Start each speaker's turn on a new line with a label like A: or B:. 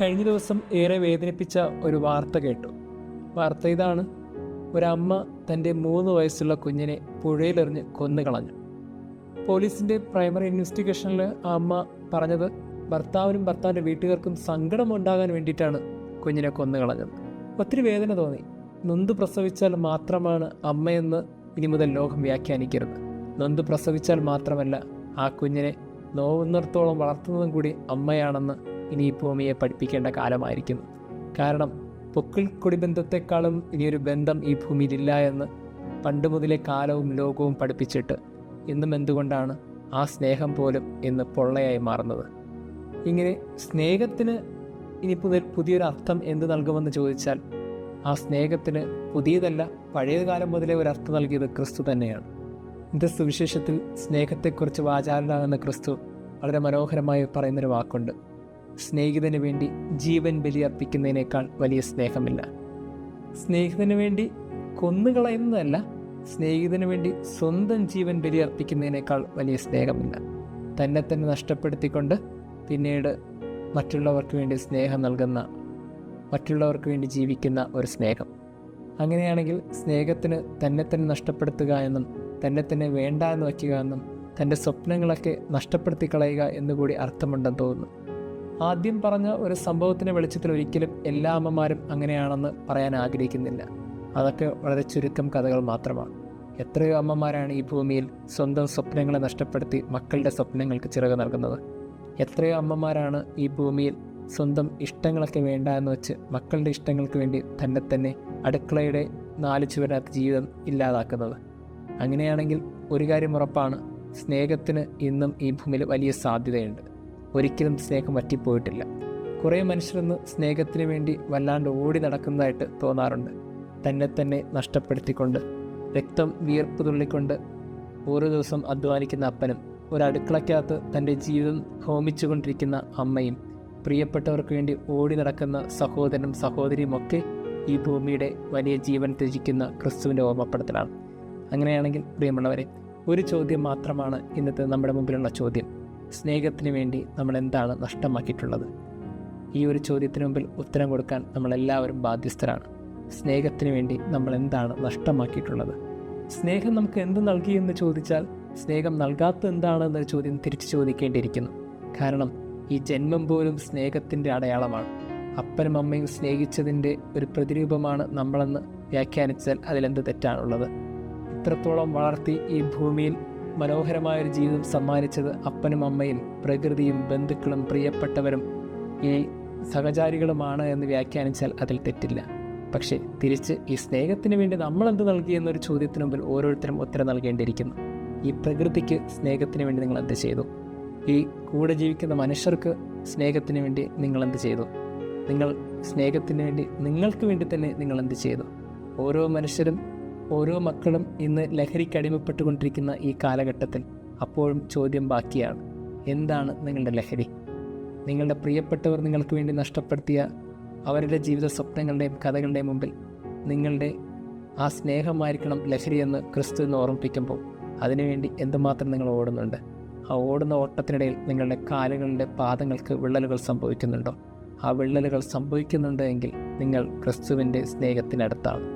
A: കഴിഞ്ഞ ദിവസം ഏറെ വേദനിപ്പിച്ച ഒരു വാർത്ത കേട്ടു. വാർത്ത ഇതാണ്. ഒരമ്മ തന്റെ മൂന്ന് വയസ്സുള്ള കുഞ്ഞിനെ പുഴയിലെറിഞ്ഞ് കൊന്നുകളഞ്ഞു പോലീസിന്റെ പ്രൈമറി ഇൻവെസ്റ്റിഗേഷനിൽ ആ അമ്മ പറഞ്ഞത് ഭർത്താവിനും ഭർത്താവിന്റെ വീട്ടുകാർക്കും സങ്കടം ഉണ്ടാകാൻ വേണ്ടിയിട്ടാണ് കുഞ്ഞിനെ കൊന്നുകളഞ്ഞത് ഒത്തിരി വേദന തോന്നി. നൊന്ത് പ്രസവിച്ചാൽ മാത്രമാണ് അമ്മയെന്ന് ഇനി മുതൽ ലോകം വ്യാഖ്യാനിക്കരുത്. നൊന്ത് പ്രസവിച്ചാൽ മാത്രമല്ല ആ കുഞ്ഞിനെ നോവുന്നിടത്തോളം വളർത്തുന്നതും കൂടി അമ്മയാണെന്ന് ഇനി ഭൂമിയെ പഠിപ്പിക്കേണ്ട കാലമായിരിക്കുന്നു. കാരണം പൊക്കിൾ കുടിബന്ധത്തെക്കാളും ഇനിയൊരു ബന്ധം ഈ ഭൂമിയിലില്ല എന്ന് പണ്ട് മുതലേ കാലവും ലോകവും പഠിപ്പിച്ചിട്ട് ഇന്നും എന്തുകൊണ്ടാണ് ആ സ്നേഹം പോലും ഇന്ന് പൊള്ളയായി മാറുന്നത്? ഇങ്ങനെ സ്നേഹത്തിന് ഇനി പുതിയ അർത്ഥം എന്ത് നൽകുമെന്ന് ചോദിച്ചാൽ ആ സ്നേഹത്തിന് പുതിയതല്ല പഴയ കാലം മുതലേ ഒരു അർത്ഥം നൽകിയത് ക്രിസ്തു തന്നെയാണ്. ഇന്നത്തെ സുവിശേഷത്തിൽ സ്നേഹത്തെക്കുറിച്ച് വാചാലനാകുന്ന ക്രിസ്തു വളരെ മനോഹരമായി പറയുന്നൊരു വാക്കുണ്ട്. സ്നേഹിതന് വേണ്ടി ജീവൻ ബലിയർപ്പിക്കുന്നതിനേക്കാൾ വലിയ സ്നേഹമില്ല. സ്നേഹിതന് വേണ്ടി കൊന്നുകളയുന്നതല്ല സ്നേഹിതന് വേണ്ടി സ്വന്തം ജീവൻ ബലിയർപ്പിക്കുന്നതിനേക്കാൾ വലിയ സ്നേഹമില്ല. തന്നെ തന്നെ നഷ്ടപ്പെടുത്തിക്കൊണ്ട് പിന്നീട് മറ്റുള്ളവർക്ക് വേണ്ടി സ്നേഹം നൽകുന്ന മറ്റുള്ളവർക്ക് വേണ്ടി ജീവിക്കുന്ന ഒരു സ്നേഹം. അങ്ങനെയാണെങ്കിൽ സ്നേഹത്തിന് തന്നെ തന്നെ നഷ്ടപ്പെടുത്തുക എന്നും തന്നെ തന്നെ വേണ്ട എന്ന് വയ്ക്കുക എന്നും തന്റെ സ്വപ്നങ്ങളൊക്കെ നഷ്ടപ്പെടുത്തി കളയുക എന്നുകൂടി അർത്ഥമുണ്ടെന്ന് തോന്നുന്നു. ആദ്യം പറഞ്ഞ ഒരു സംഭവത്തിന്റെ വെളിച്ചത്തിൽ ഒരിക്കലും എല്ലാ അമ്മമാരും അങ്ങനെയാണെന്ന് പറയാൻ ആഗ്രഹിക്കുന്നില്ല. അതൊക്കെ വളരെ ചുരുക്കം കഥകൾ മാത്രമാണ്. എത്രയോ അമ്മമാരാണ് ഈ ഭൂമിയിൽ സ്വന്തം സ്വപ്നങ്ങളെ നഷ്ടപ്പെടുത്തി മക്കളുടെ സ്വപ്നങ്ങൾക്ക് ചിറക് നൽകുന്നത്. എത്രയോ അമ്മമാരാണ് ഈ ഭൂമിയിൽ സ്വന്തം ഇഷ്ടങ്ങളൊക്കെ വേണ്ട എന്ന് വെച്ച് മക്കളുടെ ഇഷ്ടങ്ങൾക്ക് വേണ്ടി തന്നെ തന്നെ അടുക്കളയുടെ നാല് ചുവരാത്ത ജീവിതം ഇല്ലാതാക്കുന്നത്. അങ്ങനെയാണെങ്കിൽ ഒരു കാര്യം ഉറപ്പാണ് സ്നേഹത്തിന് ഇന്നും ഈ ഭൂമിയിൽ വലിയ സാധ്യതയുണ്ട്. ഒരിക്കലും സ്നേഹം വറ്റിപ്പോയിട്ടില്ല. കുറേ മനുഷ്യരൊന്ന് സ്നേഹത്തിന് വേണ്ടി വല്ലാണ്ട് ഓടി നടക്കുന്നതായിട്ട് തോന്നാറുണ്ട്. തന്നെ തന്നെ നഷ്ടപ്പെടുത്തിക്കൊണ്ട് രക്തം വിയർപ്പ് തുള്ളിക്കൊണ്ട് ഓരോ ദിവസം അധ്വാനിക്കുന്ന അപ്പനും ഒരു അടുക്കളയ്ക്കകത്ത് തന്റെ ജീവിതം ഹോമിച്ചുകൊണ്ടിരിക്കുന്ന അമ്മയും പ്രിയപ്പെട്ടവർക്ക് വേണ്ടി ഓടി നടക്കുന്ന സഹോദരനും സഹോദരിയും ഒക്കെ ഈ ഭൂമിയുടെ വലിയ ജീവൻ ത്യജിക്കുന്ന ക്രിസ്തുവിന്റെ ഓർമ്മപ്പെടുത്തലാണ്. അങ്ങനെയാണെങ്കിൽ പ്രിയമുള്ളവരെ ഒരു ചോദ്യം മാത്രമാണ് ഇന്നത്തെ നമ്മുടെ മുമ്പിലുള്ള ചോദ്യം. സ്നേഹത്തിന് വേണ്ടി നമ്മൾ എന്താണ് നഷ്ടമാക്കിയിട്ടുള്ളത്? ഈ ഒരു ചോദ്യത്തിന് മുമ്പിൽ ഉത്തരം കൊടുക്കാൻ നമ്മളെല്ലാവരും ബാധ്യസ്ഥരാണ്. സ്നേഹത്തിന് വേണ്ടി നമ്മൾ എന്താണ് നഷ്ടമാക്കിയിട്ടുള്ളത്? സ്നേഹം നമുക്ക് എന്ത് നൽകി എന്ന് ചോദിച്ചാൽ സ്നേഹം നൽകാത്ത എന്താണ് എന്നൊരു ചോദ്യം തിരിച്ചു ചോദിക്കേണ്ടിയിരിക്കുന്നു. കാരണം ഈ ജന്മം പോലും സ്നേഹത്തിന്റെ അടയാളമാണ്. അപ്പനും അമ്മയും സ്നേഹിച്ചതിന്റെ ഒരു പ്രതിരൂപമാണ് നമ്മളെന്ന് വ്യാഖ്യാനിച്ചാൽ അതിലെന്ത് തെറ്റാണുള്ളത്? ഇത്രത്തോളം വളർത്തി ഈ ഭൂമിയിൽ മനോഹരമായൊരു ജീവിതം സമ്മാനിച്ചത് അപ്പനും അമ്മയും പ്രകൃതിയും ബന്ധുക്കളും പ്രിയപ്പെട്ടവരും ഈ സഹചാരികളുമാണ് എന്ന് വ്യാഖ്യാനിച്ചാൽ അതിൽ തെറ്റില്ല. പക്ഷേ തിരിച്ച് ഈ സ്നേഹത്തിന് വേണ്ടി നമ്മൾ എന്ത് നൽകി എന്നൊരു ചോദ്യത്തിന് മുമ്പിൽ ഓരോരുത്തരും ഉത്തരം നൽകേണ്ടിയിരിക്കുന്നു. ഈ പ്രകൃതിക്ക് സ്നേഹത്തിന് വേണ്ടി നിങ്ങൾ എന്ത് ചെയ്തു? ഈ കൂടെ ജീവിക്കുന്ന മനുഷ്യർക്ക് സ്നേഹത്തിന് വേണ്ടി നിങ്ങൾ എന്ത് ചെയ്തു? നിങ്ങൾ സ്നേഹത്തിന് വേണ്ടി നിങ്ങൾക്ക് വേണ്ടി തന്നെ നിങ്ങൾ എന്ത് ചെയ്തു? ഓരോ മനുഷ്യരും ഓരോ മക്കളും ഇന്ന് ലഹരിക്ക് അടിമപ്പെട്ടുകൊണ്ടിരിക്കുന്ന ഈ കാലഘട്ടത്തിൽ അപ്പോഴും ചോദ്യം ബാക്കിയാണ്. എന്താണ് നിങ്ങളുടെ ലഹരി? നിങ്ങളുടെ പ്രിയപ്പെട്ടവർ നിങ്ങൾക്ക് വേണ്ടി നഷ്ടപ്പെടുത്തിയ അവരുടെ ജീവിത സ്വപ്നങ്ങളുടെയും കഥകളുടെയും മുമ്പിൽ നിങ്ങളുടെ ആ സ്നേഹമായിരിക്കണം ലഹരിയെന്ന് ക്രിസ്തു എന്ന് ഓർമ്മിപ്പിക്കുമ്പോൾ. അതിനുവേണ്ടി എന്തുമാത്രം നിങ്ങൾ ഓടുന്നുണ്ട്? ആ ഓടുന്ന ഓട്ടത്തിനിടയിൽ നിങ്ങളുടെ കാലുകളുടെ പാദങ്ങൾക്ക് വിള്ളലുകൾ സംഭവിക്കുന്നുണ്ടോ? ആ വിള്ളലുകൾ സംഭവിക്കുന്നുണ്ട് എങ്കിൽ നിങ്ങൾ ക്രിസ്തുവിന്റെ സ്നേഹത്തിനടുത്താണ്.